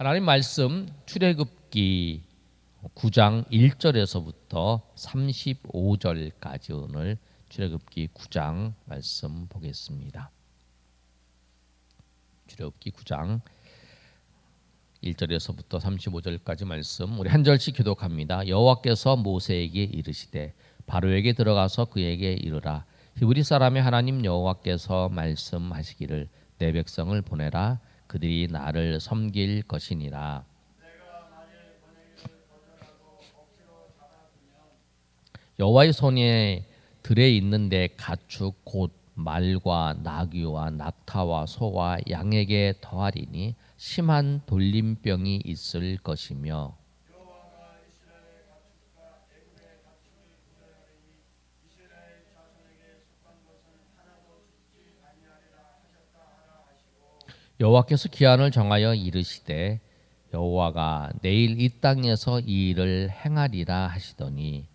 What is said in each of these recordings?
하나님 말씀 출애굽기 9장 1절에서부터 35절까지 오늘 출애굽기 9장 말씀 보겠습니다. 출애굽기 9장 1절에서부터 35절까지 말씀 우리 한 절씩 교독합니다. 여호와께서 모세에게 이르시되 바로에게 들어가서 그에게 이르라 히브리 사람의 하나님 여호와께서 말씀하시기를 내 백성을 보내라 그들이 나를 섬길 것이니라. 여호와의 손에 들에 있는 내 가축 곧 말과 나귀와 낙타와 소와 양에게 더하리니 심한 돌림병이 있을 것이며 여호와께서 기한을 정하여 이르시되 여호와가 내일 이 땅에서 이 일을 행하리라 하시더니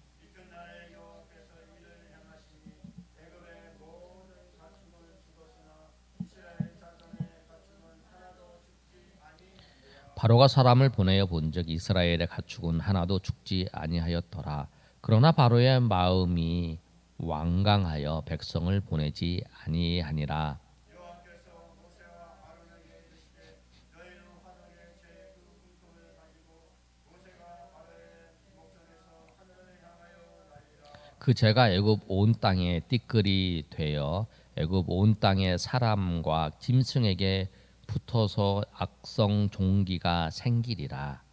바로가 사람을 보내어 본즉 이스라엘의 가축은 하나도 죽지 아니하였더라. 그러나 바로의 마음이 완강하여 백성을 보내지 아니하니라. 그 죄가 애굽 온 땅에 띠끌이 되어 애굽 온 땅의 사람과 짐승에게 붙어서 악성 종기가 생기리라.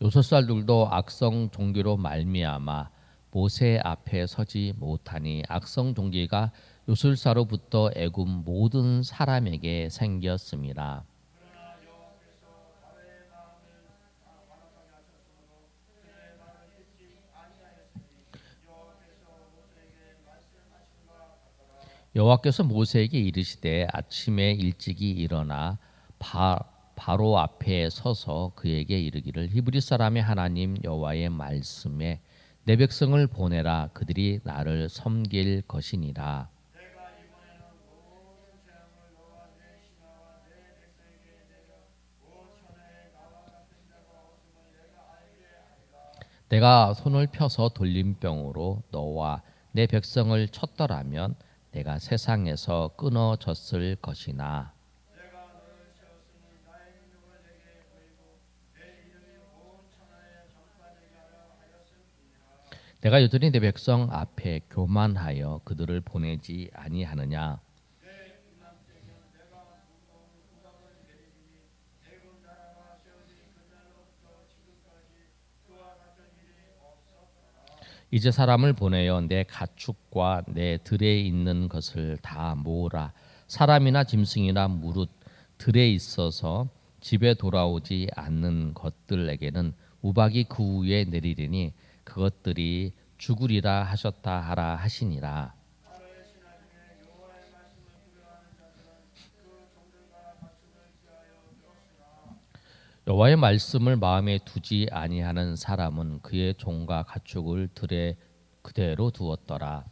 요소살들도 악성 종기로 말미암아 모세 앞에 서지 못하니 악성 종기가 요술사로부터 애굽 모든 사람에게 생겼습니다. 여호와께서 모세에게 이르시되 아침에 일찍이 일어나 바, 바로 앞에 서서 그에게 이르기를 히브리 사람의 하나님 여호와의 말씀에 내 백성을 보내라 그들이 나를 섬길 것이니라. 내가 손을 펴서 돌림병으로 너와 내 백성을 쳤더라면 내가 세상에서 끊어졌을 것이나 내가 여전히 내 백성 앞에 교만하여 그들을 보내지 아니하느냐 이제 사람을 보내어 내 가축과 내 들에 있는 것을 다 모으라. 사람이나 짐승이나 무릇 들에 있어서 집에 돌아오지 않는 것들에게는 우박이 그 위에 내리리니 그것들이 죽으리라 하셨다 하라 하시니라. 여호와의 말씀을 마음에 두지 아니하는 사람은 그의 종과 가축을 들에 그대로 두었더라.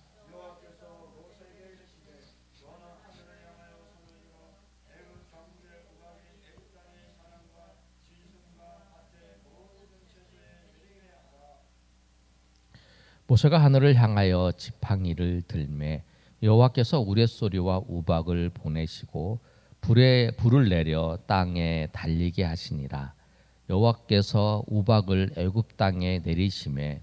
모세가 하늘을 향하여 지팡이를 들매 여호와께서 우레소리와 우박을 보내시고 불에 불을 내려 땅에 달리게 하시니라. 여호와께서 우박을 애굽 땅에 내리심에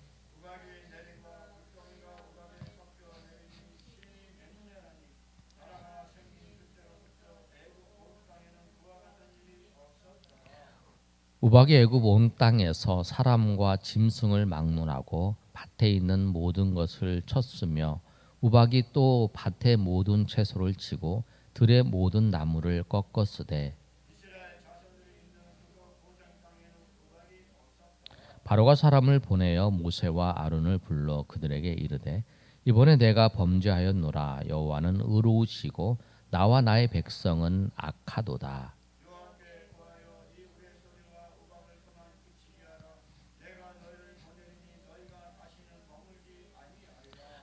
우박이 애굽 온 땅에서 사람과 짐승을 막론하고 밭에 있는 모든 것을 쳤으며 우박이 또 밭의 모든 채소를 치고 들의 모든 나무를 꺾었으되 바로가 사람을 보내어 모세와 아론을 불러 그들에게 이르되 이번에 내가 범죄하였노라. 여호와는 의로우시고 나와 나의 백성은 악하도다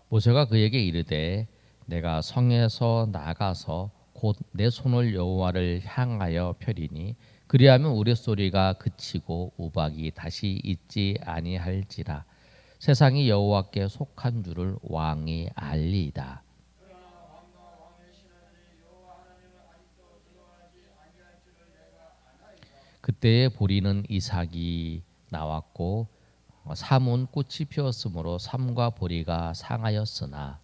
모세가 그에게 이르되 내가 성에서 나가서 곧 내 손을 여호와를 향하여 펴리니 그리하면 우레소리가 그치고 우박이 다시 있지 아니할지라 세상이 여호와께 속한 줄을 왕이 알리이다. 그때에 보리는 이삭이 나왔고 삼은 꽃이 피었으므로 삼과 보리가 상하였으나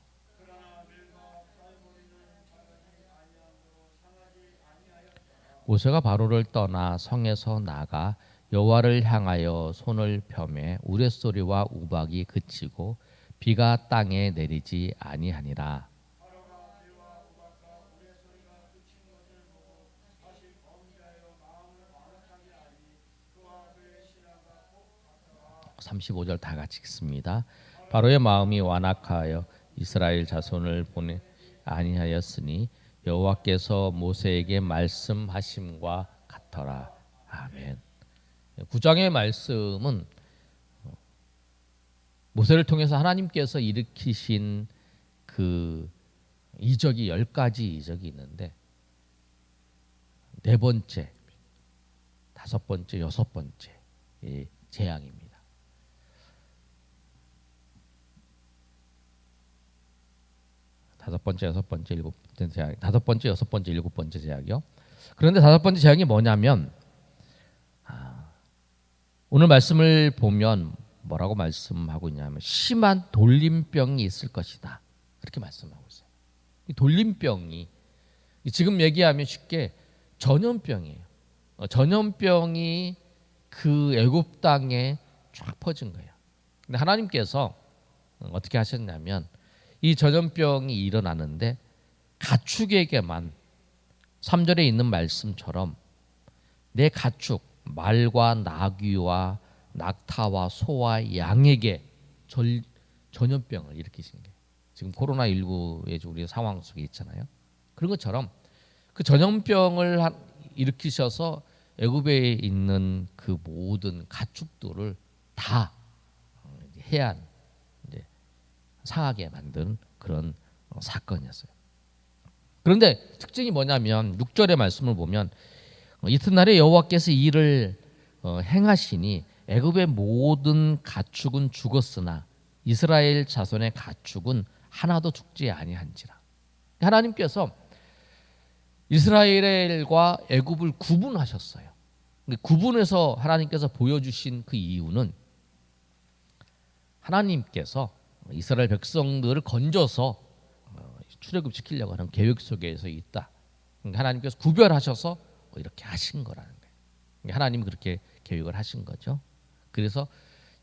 모세가 바로를 떠나 성에서 나가 여호와를 향하여 손을 펴매 우레소리와 우박이 그치고 비가 땅에 내리지 아니하니라. 삼십오 절다 같이 읽습니다. 바로의 마음이 완악하여 이스라엘 자손을 보내 아니하였으니 여호와께서 모세에게 말씀하심과 같더라. 아멘. 구장의 말씀은 모세를 통해서 하나님께서 일으키신 그 이적이 열 가지 이적이 있는데 네 번째, 다섯 번째, 여섯 번째 이 재앙입니다. 다섯 번째, 여섯 번째, 일곱 번째 제약, 다섯 번째, 여섯 번째, 일곱 번째 제약이요. 그런데 다섯 번째 제약이 뭐냐면 아, 오늘 말씀을 보면 뭐라고 말씀하고 있냐면 심한 돌림병이 있을 것이다. 그렇게 말씀하고 있어요. 이 돌림병이 지금 얘기하면 쉽게 전염병이에요. 어, 전염병이 그 애굽 땅에 쫙 퍼진 거예요. 근데 하나님께서 어떻게 하셨냐면 이 전염병이 일어나는데 가축에게만 3절에 있는 말씀처럼 내 가축 말과 나귀와 낙타와 소와 양에게 절, 전염병을 일으키신 게 지금 코로나 19의 우리 상황 속에 있잖아요. 그런 것처럼 그 전염병을 일으키셔서 애굽에 있는 그 모든 가축들을 다 해안 상하게 만든 그런 어, 사건이었어요. 그런데 특징이 뭐냐면 6절의 말씀을 보면 어, 이튿날에 여호와께서 이를 어, 행하시니 애굽의 모든 가축은 죽었으나 이스라엘 자손의 가축은 하나도 죽지 아니한지라. 하나님께서 이스라엘과 애굽을 구분하셨어요. 구분해서 하나님께서 보여주신 그 이유는 하나님께서 이스라엘 백성들을 건져서 어, 출애굽 시키려고 하는 계획 속에서 있다. 그러니까 하나님께서 구별하셔서 이렇게 하신 거라는 거예요. 그러니까 하나님이 그렇게 계획을 하신 거죠. 그래서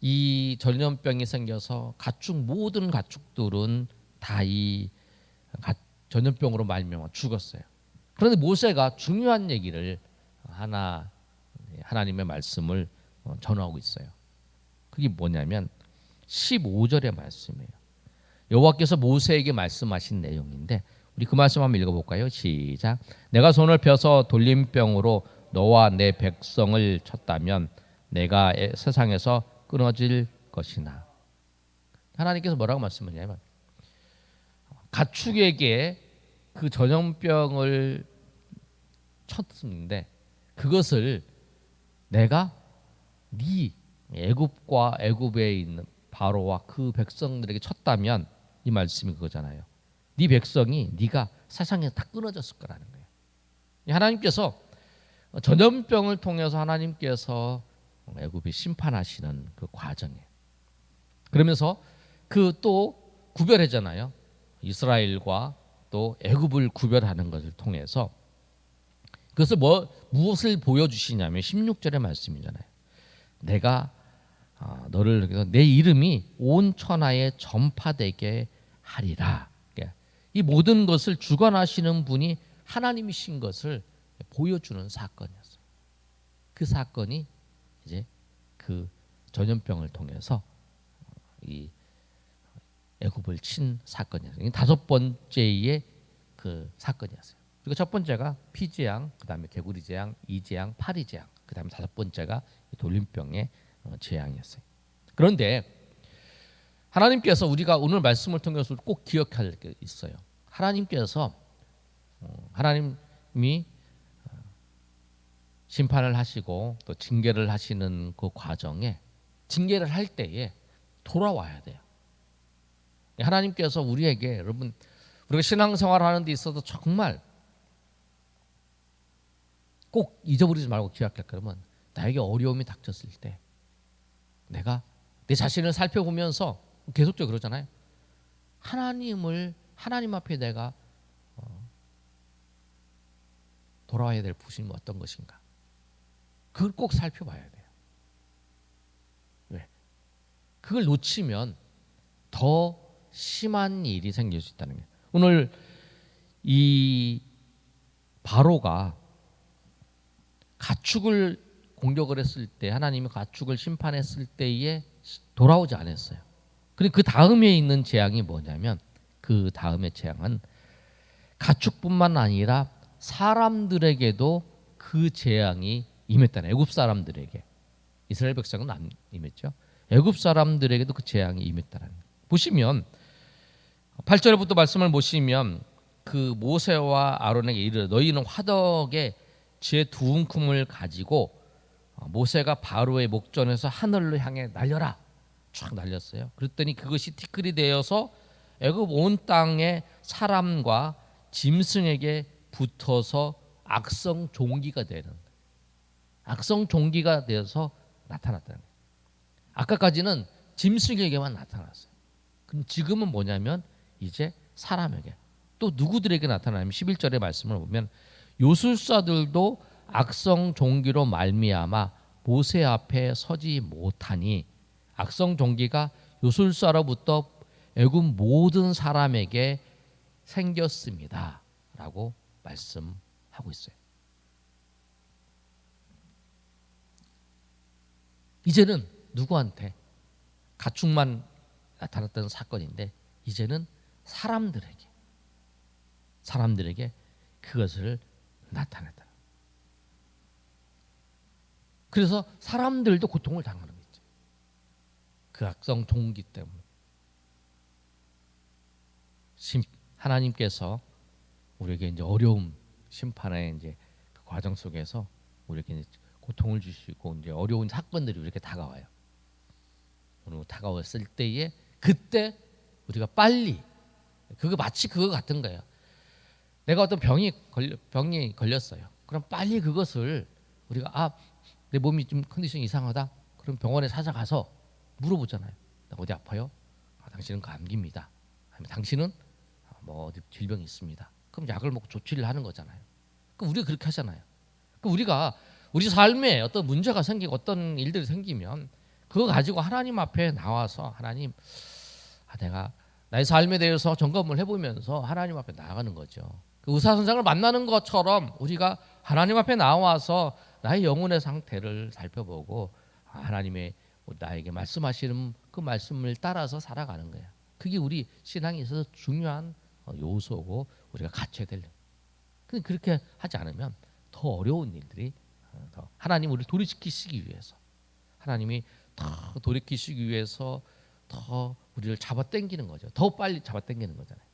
이 전염병이 생겨서 가축 모든 가축들은 다 이 전염병으로 말미암아 죽었어요. 그런데 모세가 중요한 얘기를 하나 하나님의 말씀을 어, 전하고 있어요. 그게 뭐냐면 15절의 말씀이에요. 여호와께서 모세에게 말씀하신 내용인데 우리 그 말씀 한번 읽어볼까요? 시작. 내가 손을 펴서 돌림병으로 너와 내 백성을 쳤다면 내가 세상에서 끊어질 것이나 하나님께서 뭐라고 말씀하냐면 가축에게 그 전염병을 쳤는데 그것을 내가 네 애굽과 애굽에 있는 바로와 그 백성들에게 쳤다면 이 말씀이 그거잖아요. 네 백성이 네가 세상에서 다 끊어졌을 거라는 거예요. 하나님께서 전염병을 통해서 하나님께서 애굽이 심판하시는 그 과정이에요. 그러면서 그 또 구별하잖아요. 이스라엘과 또 애굽을 구별하는 것을 통해서 그것을 뭐 무엇을 보여주시냐면 16절의 말씀이잖아요. 내가 아, 너를 내 이름이 온 천하에 전파되게 하리라. 그러니까 이 모든 것을 주관하시는 분이 하나님이신 것을 보여주는 사건이었어요. 그 사건이 이제 그 전염병을 통해서 이 애굽을 친 사건이었어요. 다섯 번째의 그 사건이었어요. 그리고 첫 번째가 피재앙, 그다음에 개구리 재앙, 이 재앙, 파리 재앙, 그다음에 다섯 번째가 돌림병의 어, 재앙이었어요. 그런데 하나님께서 우리가 오늘 말씀을 통해서 꼭 기억할 게 있어요. 하나님께서 어, 하나님이 어, 심판을 하시고 또 징계를 하시는 그 과정에 징계를 할 때에 돌아와야 돼요. 하나님께서 우리에게 여러분 우리가 신앙생활 하는 데 있어서 정말 꼭 잊어버리지 말고 기억할 거면 나에게 어려움이 닥쳤을 때 내가 내 자신을 살펴보면서 계속적으로 그러잖아요. 하나님을 하나님 앞에 내가 어, 돌아와야 될 부심이 어떤 것인가? 그걸 꼭 살펴봐야 돼요. 왜? 그걸 놓치면 더 심한 일이 생길 수 있다는 거예요. 오늘 이 바로가 가축을 공격을 했을 때 하나님이 가축을 심판했을 때에 돌아오지 않았어요. 그리고 그 다음에 있는 재앙이 뭐냐면 그 다음의 재앙은 가축뿐만 아니라 사람들에게도 그 재앙이 임했다는 애굽 사람들에게 이스라엘 백성은 안 임했죠. 애굽 사람들에게도 그 재앙이 임했다는. 보시면 8절부터 말씀을 보시면 그 모세와 아론에게 이르 너희는 화덕에 제2 움큼을 가지고 모세가 바로의 목전에서 하늘로 향해 날려라 쫙 날렸어요. 그랬더니 그것이 티끌이 되어서 애굽 온 땅의 사람과 짐승에게 붙어서 악성 종기가 되는 악성 종기가 되어서 나타났다는 거예요. 아까까지는 짐승에게만 나타났어요. 그럼 지금은 뭐냐면 이제 사람에게 또 누구들에게 나타나면 11절의 말씀을 보면 요술사들도 악성 종기로 말미암아 모세 앞에 서지 못하니 악성 종기가 요술사로부터 애굽 모든 사람에게 생겼습니다라고 말씀하고 있어요. 이제는 누구한테 가축만 나타났던 사건인데 이제는 사람들에게 사람들에게 그것을 나타냈다. 그래서 사람들도 고통을 당하는 거죠. 그 악성 동기 때문에 심, 하나님께서 우리에게 이제 어려움 심판의 이제 그 과정 속에서 우리에게 고통을 주시고 이제 어려운 사건들이 우리에게 다가와요. 오늘 다가왔을 때에 그때 우리가 빨리 그거 마치 그거 같은 거예요. 내가 어떤 병이 걸려, 병이 걸렸어요. 그럼 빨리 그것을 우리가 아 내 몸이 좀 컨디션이 이상하다. 그럼 병원에 찾아가서 물어보잖아요. 나 어디 아파요? 아, 당신은 감기입니다. 아니면 당신은 뭐 어디 질병이 있습니다. 그럼 약을 먹고 조치를 하는 거잖아요. 그럼 우리가 그렇게 하잖아요. 그 우리가 우리 삶에 어떤 문제가 생기고 어떤 일들이 생기면 그거 가지고 하나님 앞에 나와서 하나님 아, 내가 나의 삶에 대해서 점검을 해보면서 하나님 앞에 나아가는 거죠. 그 의사 선생을 만나는 것처럼 우리가 하나님 앞에 나와서 나의 영혼의 상태를 살펴보고 하나님의 나에게 말씀하시는 그 말씀을 따라서 살아가는 거야. 그게 우리 신앙에 있어서 중요한 어, 요소고 우리가 갖춰야 될. 근데 그렇게 하지 않으면 더 어려운 일들이 어, 더 하나님 우리를 돌이키시기 위해서 하나님이 더 돌이키시기 위해서 더 우리를 잡아당기는 거죠. 더 빨리 잡아당기는 거잖아요.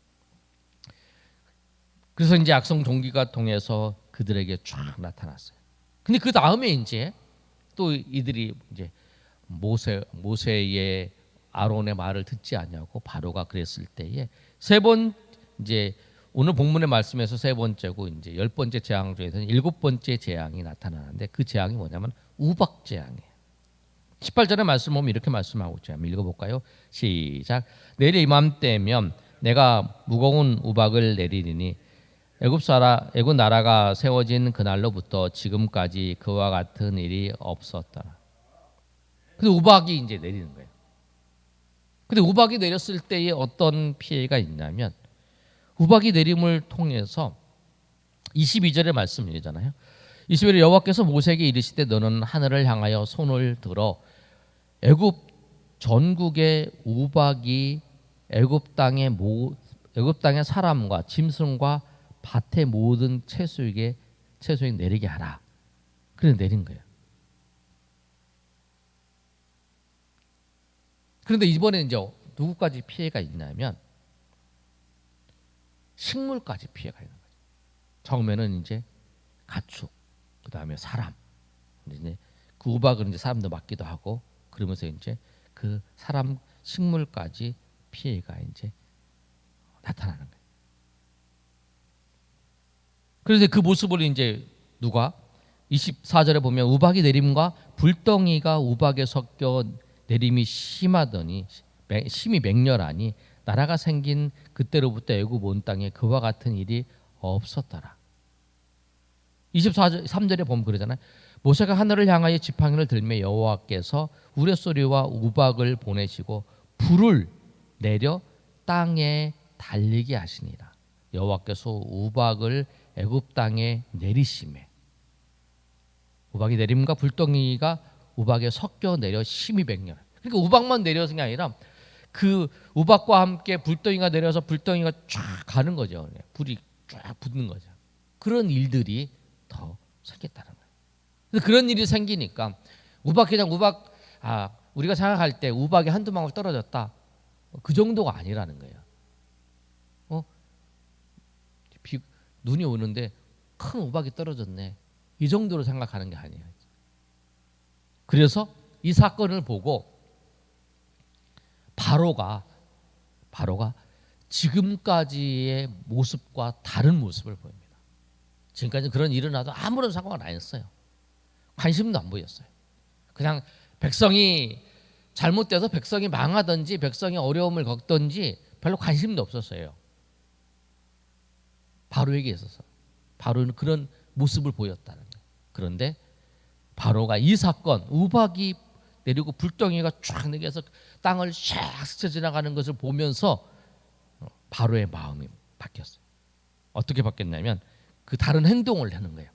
그래서 이제 악성 종기가 통해서 그들에게 쫙 나타났어요. 근데 그 다음에 이제 또 이들이 이제 모세 모세의 아론의 말을 듣지 않냐고 바로가 그랬을 때에 세 번 이제 오늘 본문의 말씀에서 세 번째고 이제 열 번째 재앙 중에서는 일곱 번째 재앙이 나타나는데 그 재앙이 뭐냐면 우박 재앙이에요. 18절의 말씀 보면 이렇게 말씀하고 있죠. 읽어볼까요? 시작. 내일 이맘때면 내가 무거운 우박을 내리리니 애굽 사라 애굽 나라가 세워진 그날로부터 지금까지 그와 같은 일이 없었다. 근데 우박이 이제 내리는 거예요. 근데 우박이 내렸을 때에 어떤 피해가 있냐면 우박이 내림을 통해서 22절의 말씀이잖아요. 21절 여호와께서 모세에게 이르시되 너는 하늘을 향하여 손을 들어 애굽 전국의 우박이 애굽 땅의 모 애굽 땅의 사람과 짐승과 밭의 모든 채소에게 채소에 내리게 하라. 그래 내린 거예요. 그런데 이번에 이제 누구까지 피해가 있냐면 식물까지 피해가 있는 거죠. 처음에는 이제 가축, 그 다음에 사람, 이제 그 우박을 이제 사람도 맞기도 하고 그러면서 이제 그 사람 식물까지 피해가 이제 나타나는 거예요. 그래서 그 모습을 이제 누가 24절에 보면 우박이 내림과 불덩이가 우박에 섞여 내림이 심하더니 매- 심히 맹렬하니 나라가 생긴 그때로부터 애굽 온 땅에 그와 같은 일이 없었더라. 24절 3절에 보면 그러잖아요. 모세가 하늘을 향하여 지팡이를 들며 여호와께서 우레소리와 우박을 보내시고 불을 내려 땅에 달리게 하시니라. 여호와께서 우박을 애굽 땅에 내리심에 우박이 내림과 불덩이가 우박에 섞여 내려 심히 백렬. 그러니까 우박만 내려서 게 아니라 그 우박과 함께 불덩이가 내려서 불덩이가 쫙 가는 거죠. 불이 쫙 붙는 거죠. 그런 일들이 더 생겼다는 거예요. 그런 일이 생기니까 우박 그냥 우박 아 우리가 생각할 때 우박이 한두 방울 떨어졌다 그 정도가 아니라는 거예요. 어 비, 눈이 오는데 큰 우박이 떨어졌네 이 정도로 생각하는 게 아니에요. 그래서 이 사건을 보고 바로가 바로가 지금까지의 모습과 다른 모습을 보입니다. 지금까지 그런 일을 나도 아무런 상관을 안 했어요. 관심도 안 보였어요. 그냥 백성이 잘못돼서 백성이 망하든지 백성이 어려움을 겪든지 별로 관심도 없었어요. 바로에게 있어서 바로는 그런 모습을 보였다는 거예요. 그런데 바로가 이 사건 우박이 내리고 불덩이가 쫙 내려서 땅을 샥 스쳐 지나가는 것을 보면서 바로의 마음이 바뀌었어요. 어떻게 바뀌었냐면 그 다른 행동을 하는 거예요.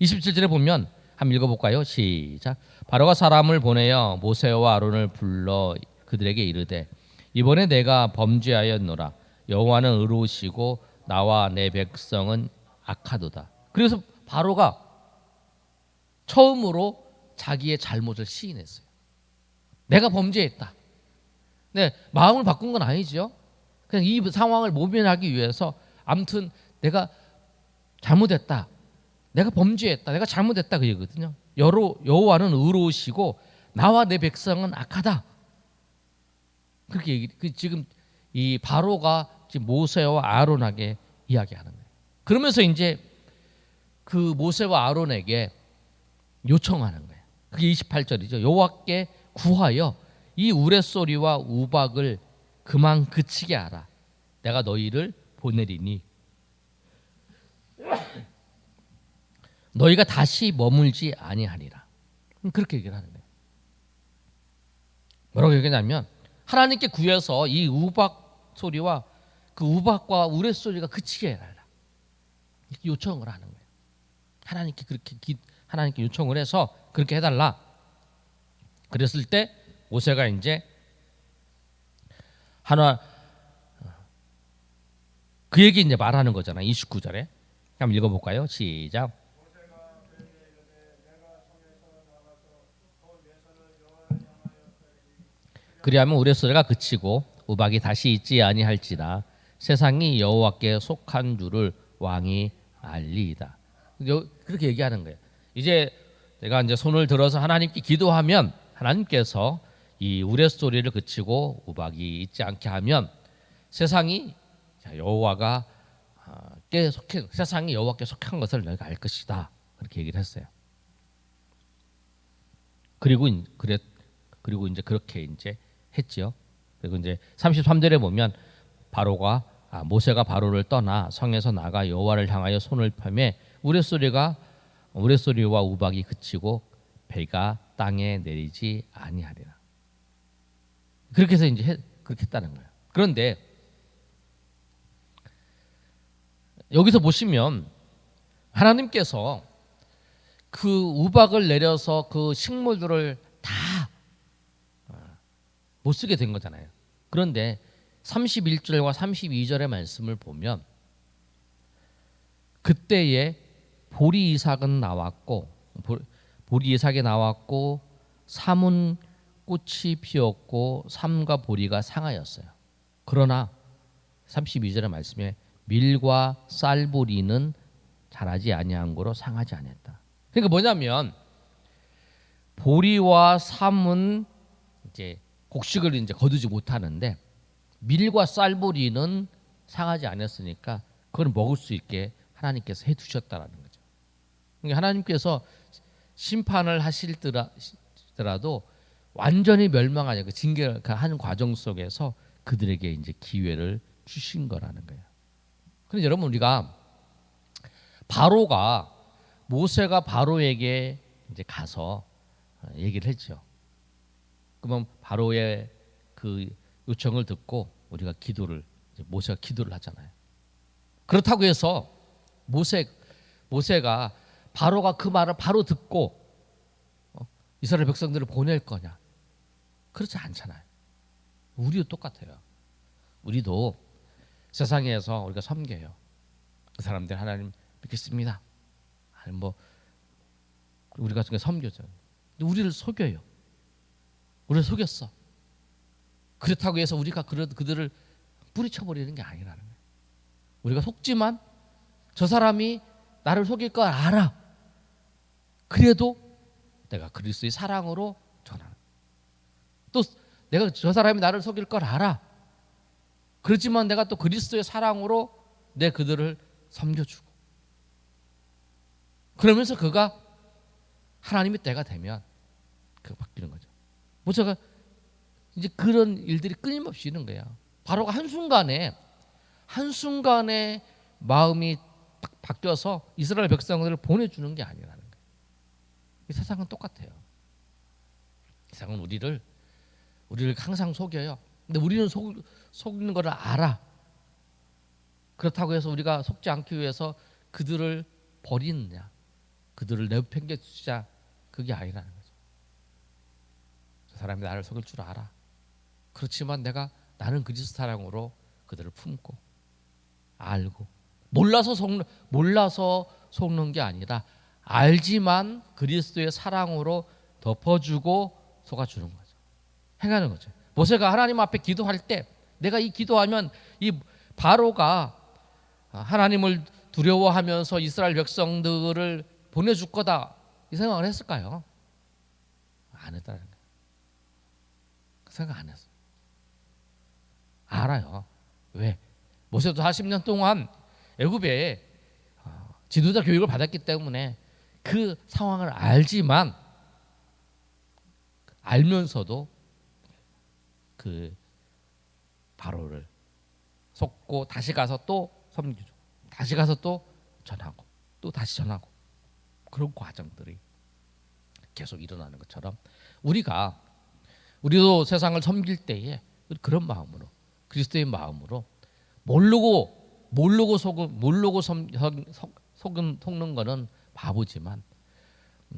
27절에 보면 한번 읽어볼까요? 시작. 바로가 사람을 보내어 모세와 아론을 불러 그들에게 이르되 이번에 내가 범죄하였노라 여호와는 의로우시고 나와 내 백성은 악하도다. 그래서 바로가 처음으로 자기의 잘못을 시인했어요. 내가 범죄했다. 네, 마음을 바꾼 건 아니죠. 그냥 이 상황을 모면하기 위해서 아무튼 내가 잘못했다. 내가 범죄했다. 내가 잘못했다 그 얘기거든요. 여로 여호와는 의로우시고 나와 내 백성은 악하다. 그렇게 얘기 그 지금 이 바로가 모세와 아론에게 이야기하는 거예요. 그러면서 이제 그 모세와 아론에게 요청하는 거예요. 그게 28절이죠. 여호와께 구하여 이 우레소리와 우박을 그만 그치게 하라. 내가 너희를 보내리니 너희가 다시 머물지 아니하리라. 그렇게 얘기를 하는 거예요. 뭐라고 얘기하냐면 하나님께 구해서 이 우박 소리와 그 우박과 우레 소리가 그치게 해달라. 요청을 하는 거예요. 하나님께 그렇게 기, 하나님께 요청을 해서 그렇게 해달라. 그랬을 때 모세가 이제 하나 그 얘기 이제 말하는 거잖아. 29절에 한번 읽어 볼까요? 시작. 그리하면 우레소리가 그치고 우박이 다시 있지 아니할지라 세상이 여호와께 속한 줄을 왕이 알리이다. 요- 그렇게 얘기하는 거예요. 이제 내가 이제 손을 들어서 하나님께 기도하면 하나님께서 이 우레소리를 그치고 우박이 있지 않게 하면 세상이 자, 여호와가 아, 께 속해 세상이 여호와께 속한 것을 너희가 알 것이다. 그렇게 얘기를 했어요. 그리고 인- 그래 그리고 이제 그렇게 이제 했지요. 그리고 이제 33절에 보면 바로가 아, 모세가 바로를 떠나 성에서 나가 여호와를 향하여 손을 펴매 우레소리가 우레소리와 우박이 그치고 배가 땅에 내리지 아니하리라. 그렇게 해서 이제 해, 그렇게 했다는 거예요. 그런데 여기서 보시면 하나님께서 그 우박을 내려서 그 식물들을 다 못 쓰게 된 거잖아요. 그런데 31절과 32절의 말씀을 보면 그때에 보리 이삭은 나왔고 보- 보리 이삭이 나왔고 사문 꽃이 피었고 삼과 보리가 상하였어요. 그러나 32절의 말씀에 밀과 쌀보리는 자라지 아니한 거로 상하지 아니했다. 그러니까 뭐냐면 보리와 삼은 이제 곡식을 이제 거두지 못하는데 밀과 쌀보리는 상하지 않았으니까 그걸 먹을 수 있게 하나님께서 해 두셨다라는 거죠. 그러니까 하나님께서 심판을 하실더라도 완전히 멸망하냐 그 징계하는 과정 속에서 그들에게 이제 기회를 주신 거라는 거예요. 그런데 여러분 우리가 바로가 모세가 바로에게 이제 가서 얘기를 했죠. 그러면 바로의 그 요청을 듣고 우리가 기도를 모세가 기도를 하잖아요. 그렇다고 해서 모세 모세가 바로가 그 말을 바로 듣고 어, 이스라엘 백성들을 보낼 거냐? 그렇지 않잖아요. 우리도 똑같아요. 우리도 세상에서 우리가 섬겨요. 그 사람들 하나님 믿겠습니다. 아니 뭐 우리가. 근데 우리를 속여요. 우리를 속였어. 그렇다고 해서 우리가 그 그들을 뿌리쳐 버리는 게 아니라는 거예요. 우리가 속지만 저 사람이 나를 속일 걸 알아. 그래도 내가 그리스도의 사랑으로 전하는. 또 내가 저 사람이 나를 속일 걸 알아. 그렇지만 내가 또 그리스도의 사랑으로 내 그들을 섬겨주고. 그러면서 그가 하나님의 때가 되면 그 바뀌는 거죠. 모세가 이제 그런 일들이 끊임없이 있는 거야. 바로가 한 순간에 한 순간에 마음이 딱 바뀌어서 이스라엘 백성들을 보내주는 게 아니라는 거예요. 이 세상은 똑같아요. 세상은 우리를 우리를 항상 속여요. 근데 우리는 속, 속는 것을 알아. 그렇다고 해서 우리가 속지 않기 위해서 그들을 버리느냐, 그들을 내팽개치자 그게 아니라는 거죠. 저 사람이 나를 속일 줄 알아. 그렇지만 내가 나는 그리스도 사랑으로 그들을 품고 알고 몰라서 속는 몰라서 속는 게 아니라 알지만 그리스도의 사랑으로 덮어주고 속아주는 거죠. 행하는 거죠. 모세가 하나님 앞에 기도할 때 내가 이 기도하면 이 바로가 하나님을 두려워하면서 이스라엘 백성들을 보내줄 거다 이 생각을 했을까요? 안 했다는 거예요. 그 생각 안 했어. 알아요. 왜? 모세도 40년 동안 애굽에 어, 지도자 교육을 받았기 때문에 그 상황을 알지만 알면서도 그 바로를 속고 다시 가서 또 섬기죠. 다시 가서 또 전하고 또 다시 전하고 그런 과정들이 계속 일어나는 것처럼 우리가 우리도 세상을 섬길 때에 그런 마음으로 그리스도의 마음으로 모르고 모르고 속은 모르고 속은 속는 거는 바보지만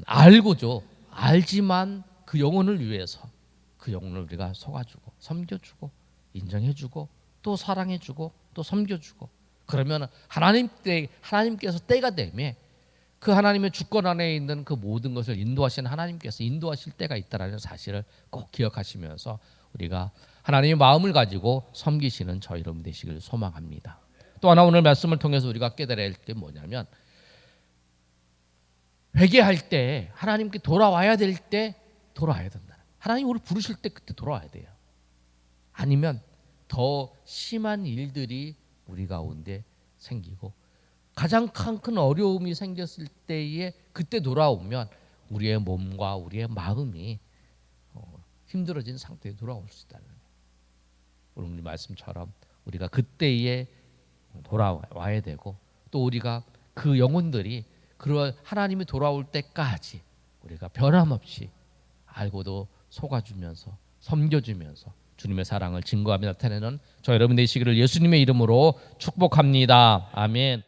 알고죠. 알지만 그 영혼을 위해서 그 영혼을 우리가 속아주고 섬겨주고 인정해주고 또 사랑해주고 또 섬겨주고 그러면 하나님 때 하나님께서 때가 되면 그 하나님의 주권 안에 있는 그 모든 것을 인도하시는 하나님께서 인도하실 때가 있다라는 사실을 꼭 기억하시면서 우리가 하나님의 마음을 가지고 섬기시는 저 여러분 되시길 소망합니다. 또 하나 오늘 말씀을 통해서 우리가 깨달아야 할 게 뭐냐면 회개할 때 하나님께 돌아와야 될 때 돌아와야 된다. 하나님 우리 부르실 때 그때 돌아와야 돼요. 아니면 더 심한 일들이 우리 가운데 생기고 가장 큰 어려움이 생겼을 때에 그때 돌아오면 우리의 몸과 우리의 마음이 어, 힘들어진 상태에 돌아올 수 있다는. 오늘 말씀처럼 우리가 그때에 돌아와야 되고 또 우리가 그 영혼들이 그러 하나님이 돌아올 때까지 우리가 변함없이 알고도 속아주면서 섬겨주면서 주님의 사랑을 증거하며 나타내는 저 여러분 되시기를 예수님의 이름으로 축복합니다. 아멘.